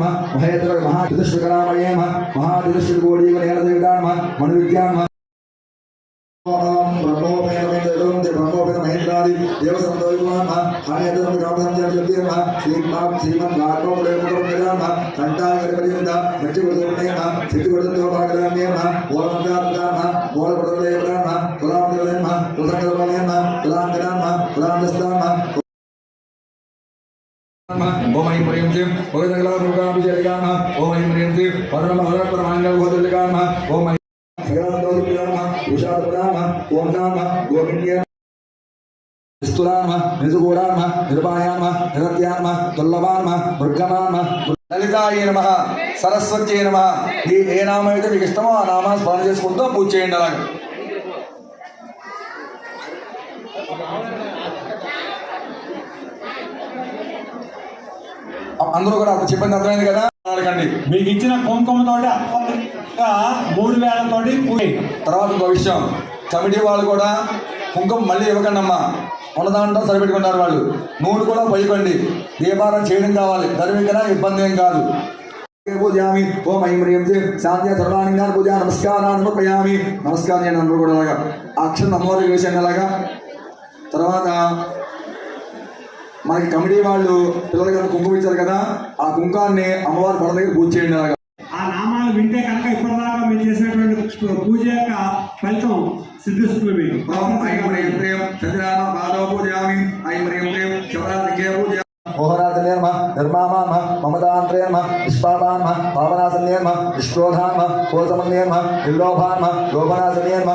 మహేతర మహాదిదశ్వకరామయే మహాదిదశ్వకోడీవనేన మనువిద్యాన్ మహేంద్రాది ఓం ఐం హ్రీం శ్రీం భగవద్గలాభిషేకామ ఓం ఐం హ్రీం శ్రీం పరమహరపరమాంగోదలికామ ఓం ఐం సగలాంతోదికామ ఉషాదపదామ ఓం నామ గోవింద్య నిస్తులామ నిజగూడామ నిరుపాయామ నిరత్యామ దుర్లభామ మృగమామ లలితాయ నమ సరస్వతి నమ ఈ ఏ నామం అయితే మీకు ఇష్టమో ఆ నామాన్ని స్మరణ చేసుకుంటూ పూజ చేయండి అలాగే. అందరూ కూడా చెప్పింది అర్థమైంది కదా? అడగండి మీకు ఇచ్చిన కుంకుమతోటి అప్పటిగా మూడు వేలతోటి పూజ. తర్వాత ఒక విషయం. కమిటీ వాళ్ళు కూడా కుంకుమ మళ్ళీ ఇవ్వకండి అమ్మా ఉన్న సరిపెట్టుకున్నారు వాళ్ళు. నూనె కూడా పోయకండి. దీపారం చేయడం కావాలి. ధర్మికన ఇబ్బంది ఏం కాదు. పూజామి. ఓం ఐం హ్రీం శాంతి శాంత్య పూజ నమస్కారాన్ని సమర్పయామి. నమస్కారం నేను అందరూ కూడా అలాగా. అక్షరం అమ్మవారికి వేసాను అలాగా. తర్వాత మనకి కమిటీ వాళ్ళు పిల్లలకి కుంకుమ ఇచ్చారు కదా ఆ కుంకాన్ని అమ్మవారి పడ దగ్గర పూజ చేయండి అలాగా. ఆ నామాలు వింటే కనుక ఇప్పటిదాకా మీరు చేసినటువంటి పూజ యొక్క ఫలితం సిద్ధిస్తుంది మీకు. శివరాత్రికే పూజ మోహనాసన్యేర్మ నిర్మామామ మమదాంత్రేర్మ నిష్పాపాన్మ పావనాసన్యేర్మ నిష్క్రోధాన్మ కోసమన్యేర్మ నిర్లోభాన్మ లోభనాసన్యేర్మ